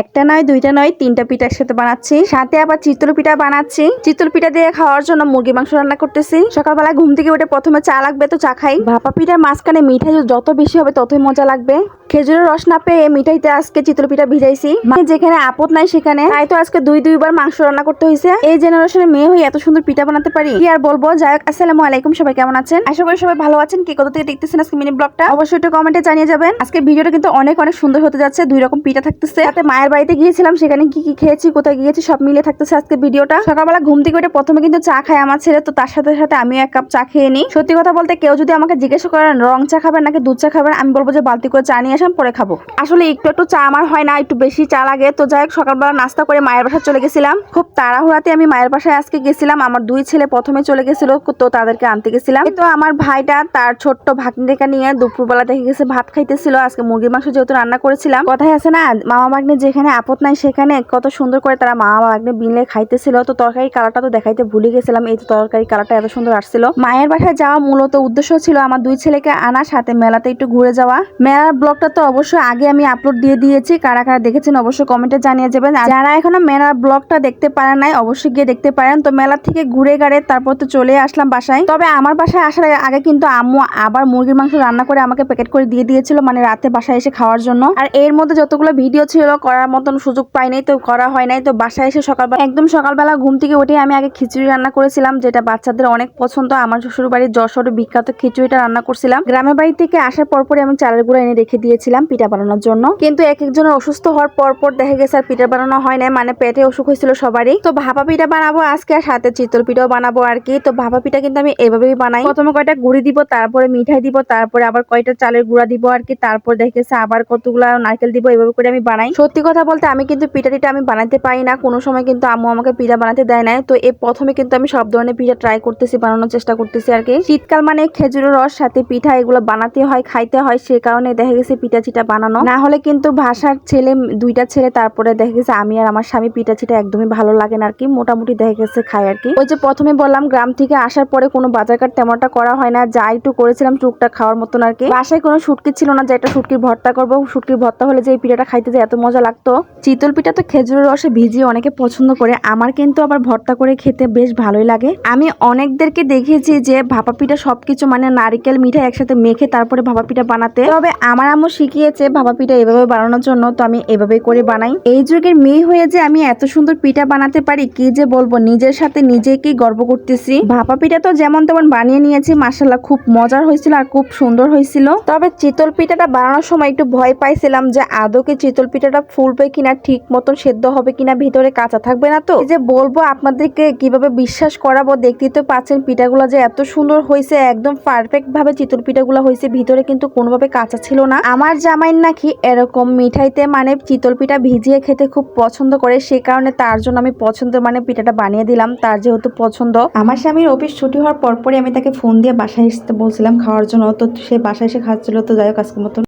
একটা নয়, দুইটা নয়, তিনটা পিঠা একসাথে বানাচ্ছি। সাথে আবার চিতল পিঠা বানাচ্ছি। চিতল পিঠা দিয়ে খাওয়ার জন্য মুরগি মাংস রান্না করতেছি। সকালবেলা ঘুম থেকে উঠে প্রথমে চা লাগবে, তো চা খাই। ভাপা পিঠার মাঝখানে মিঠাই যত বেশি হবে ততই মজা লাগবে। খেজুরের রস না পেয়ে মিঠাইতে আজকে চিতল পিঠা ভিজাইছি যেখানে আপদ নাই সেখানে, তাই তো আজকে দুই দুইবার মাংস রান্না করতে হয়েছে এই জেনারেশনের মেয়ে হয়ে এত সুন্দর পিঠা বানাতে পারি। কি আর বলব? যাই হোক, আসসালামু আলাইকুম, সবাই কেমন আছেন? আশা করি সবাই ভালো আছেন। কি কত থেকে দেখতেছেন আজকে মিনি ব্লগটা অবশ্যই একটু কমেন্টে জানিয়ে যাবেন। আজকে ভিডিওটা কিন্তু অনেক অনেক সুন্দর হতে যাচ্ছে। দুই রকম পিঠা থাকতেছে। তাতে মায়ের বাড়িতে গিয়েছিলাম, সেখানে কি কি খেয়েছি, কোথায় গিয়েছি, সব মিলে থাকতেছে আজকে ভিডিওটা সকালবেলা ঘুম থেকে উঠে প্রথমে কিন্তু চা খায় আমার ছেলে, তো তার সাথে সাথে আমিও এক কাপ চা খেয়ে নিই। সত্যি কথা বলতে কেউ যদি আমাকে জিজ্ঞেস করেন, রং চা খাবেন নাকি দুধ চা খাবেন, আমি বলব যে বালতি করে চা নিয়ে আসাম পরে খাব। আসলে একটু একটু চা আমার হয় না, একটু বেশি চা লাগে। তো যাই হোক, সকালবেলা নাস্তা করে মায়ের বাসায় চলে গেছিলাম। খুব তাড়াহুড়াতে আমি মায়ের বাসায় আজকে গেছিলাম। আমার দুই ছেলে প্রথমে চলে গেছিল, তো তাদেরকে আনতে গেছিলাম। তো আমার ভাইটা তার ছোট্ট ভাগ্নিকে নিয়ে দুপুরবেলা দেখে গেছে, ভাত খাইতেছিল। আজকে মুরগির মাংস যেহেতু রান্না করেছিলাম। কথাই আছে না, মামা ভাগ্নে যেখানে আপদ নাই সেখানে কত সুন্দর করে তারা মামা ভাগ্নে বিনলে খাইতেছিল। তো তরকারি কালারটা তো দেখাইতে ভুলে গেছিলাম, এই তো তরকারি কালারটা এত সুন্দর আসছিল। মায়ের বাসায় যাওয়া মূলত উদ্দেশ্য ছিল আমার দুই ছেলেকে আনা, সাথে মেলাতে একটু ঘুরে যাওয়া। মেলার ব্লগটা তো অবশ্যই আগে আমি আপলোড দিয়ে দিয়েছি। কারা কারা দেখেছেন অবশ্যই কমেন্টে জানিয়ে যাবেন। যারা এখনও মেলার ব্লগটা দেখতে পারেন নাই, অবশ্যই গিয়ে দেখতে পারেন। তো মেলা থেকে ঘুরে গাড়ে তারপর তো চলে আসলাম বাসায়। তবে আমার বাসায় আসার আগে কিন্তু আম্মু আবার মুরগির মাংস রান্না করে আমাকে প্যাকেট করে দিয়ে দিয়েছিল মানে রাতে বাসায় এসে খাওয়ার জন্য। আর এর মধ্যে যতগুলো ভিডিও ছিল, করার মতন সুযোগ পাই নাই, তো করা হয় নাই। তো বাসায় এসে সকালবেলা, একদম সকালবেলা ঘুম থেকে উঠে আমি আগে খিচুড়ি রান্না করেছিলাম, যেটা বাচ্চাদের অনেক পছন্দ। আমার শ্বশুর বাড়ির যশোর বিখ্যাত খিচুড়িটা রান্না করছিলাম। গ্রামের বাড়ি থেকে আসার পর পরে আমি চালের গুঁড়া এনে রেখে দিয়েছিলাম পিঠা বানানোর জন্য। কিন্তু এক একজনের অসুস্থ হওয়ার পর পর দেখা গেছে আর পিঠা বানানো হয় না মানে পেটে অসুখ হয়েছিল সবারই। তো ভাপা পিঠা বানাবো আজকে আর সাথে চিতল পিঠাও বানাবো আর কি। তো ভাপা পিঠা কিন্তু আমি এভাবেই বানাই। প্রথমে কয়টা গুড়ি দিব, তারপরে মিঠাই দিব, তারপরে আবার কয়টা চালের গুঁড়া দিব আর কি। তারপর দেখেছে আবার কতগুলা নারকেল দিব, এভাবে করে আমি বানাই। সত্যি কথা বলতে আমি কিন্তু পিঠা টিটা আমি বানাতে পারি না। কোনো সময় কিন্তু আম্মু আমাকে পিঠা বানাতে দেয় না তো এই প্রথমে কিন্তু আমি সব ধরনের পিঠা ট্রাই করতেছি, বানানোর চেষ্টা করতেছি আর কি। শীতকাল মানে খেজুরের রস, সাথে পিঠা এগুলো বানাতে হয়, খাইতে হয়, সে কারণে দেখা গেছে পিঠা চিটা বানানো। না হলে কিন্তু ভাষার ছেলে, দুইটা ছেলে তারপরে দেখা গেছে আমি আর আমার স্বামী পিঠা চিটা একদমই ভালো লাগে না আর কি, মোটামুটি দেখা গেছে খাই আর কি। ওই যে প্রথমে বললাম, গ্রাম থেকে আসার পরে কোনো বাজার কাট তেমনটা করা হয় না, যা একটু করেছিলাম টুকটা খাওয়ার মতন আর কি। বাসায় কোনো শুটকি ছিল না যে একটা শুটকির ভর্তা করব, শুটকির ভর্তা হলে যে এই পিঠাটা খাইতে যে এত মজা লাগতো। চিতল পিঠা তো খেজুরের রসে ভিজিয়ে অনেকে পছন্দ করে, আমার কিন্তু আবার ভর্তা করে খেতে বেশ ভালোই লাগে। আমি অনেকদেরকে দেখেছি যে ভাপা পিঠা সবকিছু মানে নারিকেল মিঠাই একসাথে মেখে তারপরে ভাপা পিঠা বানাতে। তবে আমার আম্মু শিখিয়েছে ভাপা পিঠা এভাবে বানানোর জন্য, তো আমি এভাবে করে বানাই। এই যুগের মেয়ে হয়ে যে আমি এত সুন্দর পিঠা বানাতে পারি, কি যে বলব, নিজের সাথে নিজেকেই গর্ব করতেছি। ভাপা পিঠা তো যেমন তেমন বানিয়ে নিয়েছি মাসাল্লাহ খুব মজার হয়েছিল আর খুব সুন্দর হয়েছিল। তবে চিতল পিঠাটা বানানোর সময় একটু ভয় পাইছিলাম যে আদৌ কি চিতল পিঠাটা ফুলবে কিনা, ঠিক মতন সেদ্ধ হবে কিনা, ভিতরে কাঁচা থাকবে না তো। যে বলব, আপনাদেরকে কীভাবে বিশ্বাস করাবো, দেখতেই তো পাচ্ছেন পিঠাগুলো যে এত সুন্দর হয়েছে, একদম পারফেক্ট ভাবে চিতল পিঠাগুলো হয়েছে, ভিতরে কিন্তু কোনোভাবে কাঁচা ছিল না। আমার জামাই নাকি এরকম মিঠাইতে মানে চিতল পিঠা ভিজিয়ে খেতে খুব পছন্দ করে, সে কারণে তার জন্য আমি পছন্দ মানে পিঠাটা বানিয়ে দিলাম, তার যেহেতু পছন্দ। আমার স্বামীর অফিস ছুটি হওয়ার পরপরই আমি তাকে ফোন দিয়ে বাসায় আসতে বলছিলাম খাওয়ার জন্য, তো সে বাসায় এসে খাচ্ছিল, তো যাই হোক আজকের মতন